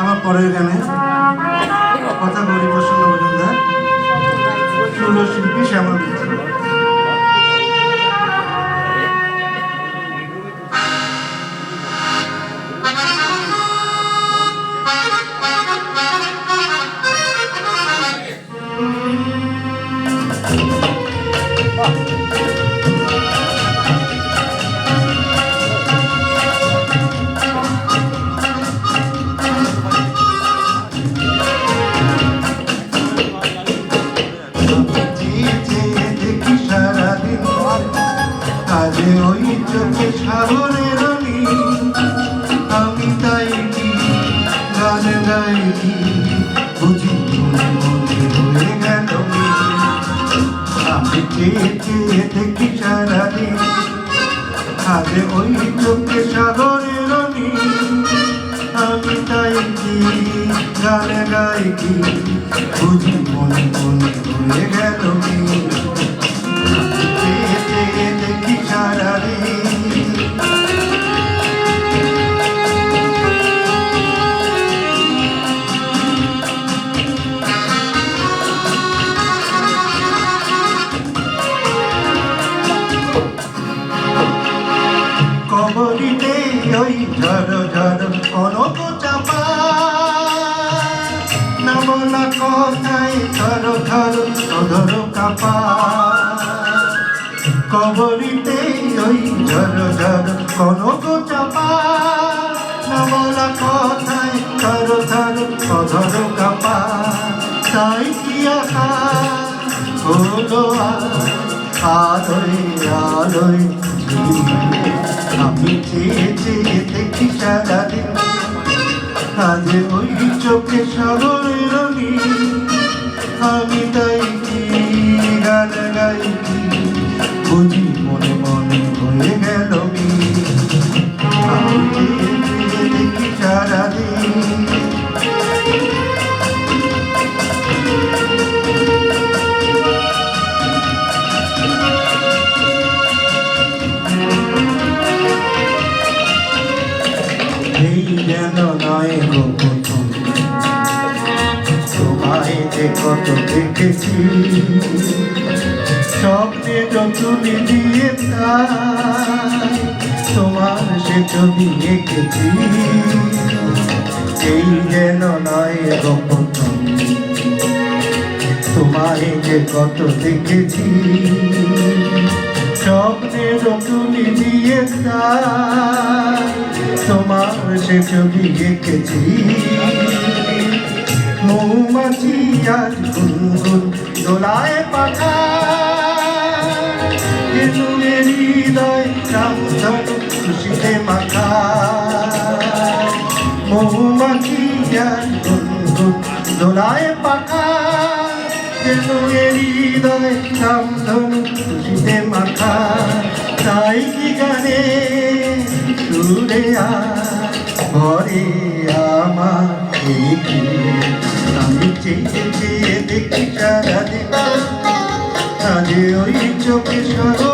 আমার পরের গানে কথা করি প্রসন্ন মজুমদার। শিল্পী শ্যামল মিত্র। চেয়ে চোখে সাগরের নীল। আমি তাই কি গান গাই কি বুঝি মনে মনে হয়ে গেল। আমি চেয়ে চেয়ে দেখি সারাদিন আজ ওই চোখে সাগরের নীল। আমি তাই কি গান গাই কি বুঝি মনে মনে হয়ে গেল মিল। ঝড় ঝড় কনক চাপা নামনা কথায় ধর ধর ধর কাপা কবরিতে ওই ঝড় ঝড় কনক চাপা নামনা কথায় ধর ধর ধর কাপা তাই কি আশা হলো আলোয় আলোয় আজ ওই চোখে সাগরের নীল। আমি তাই গান গাইছি বুঝি মনে মনে যে কত দেখেছি। স্বপ্নে যতুনি দিয়ে তোমার সে ছবি এঁকেছি। এই যেন নয় প্রথম, তোমায় যে কত দেখেছি। স্বপ্নে রতুনি দিয়ে তোমার সে ছবি এঁকেছি। মৌমাছি আজ গুনগুন দোলায় পাখা তুমি হৃদয় রামধন খুশিতে মাখা মৌমাছি আজ গুনগুন দোলায় তাই কি গানে সুরে আমি চেয়ে দেখি সারাদিন। আজ ওই চোখে সাগর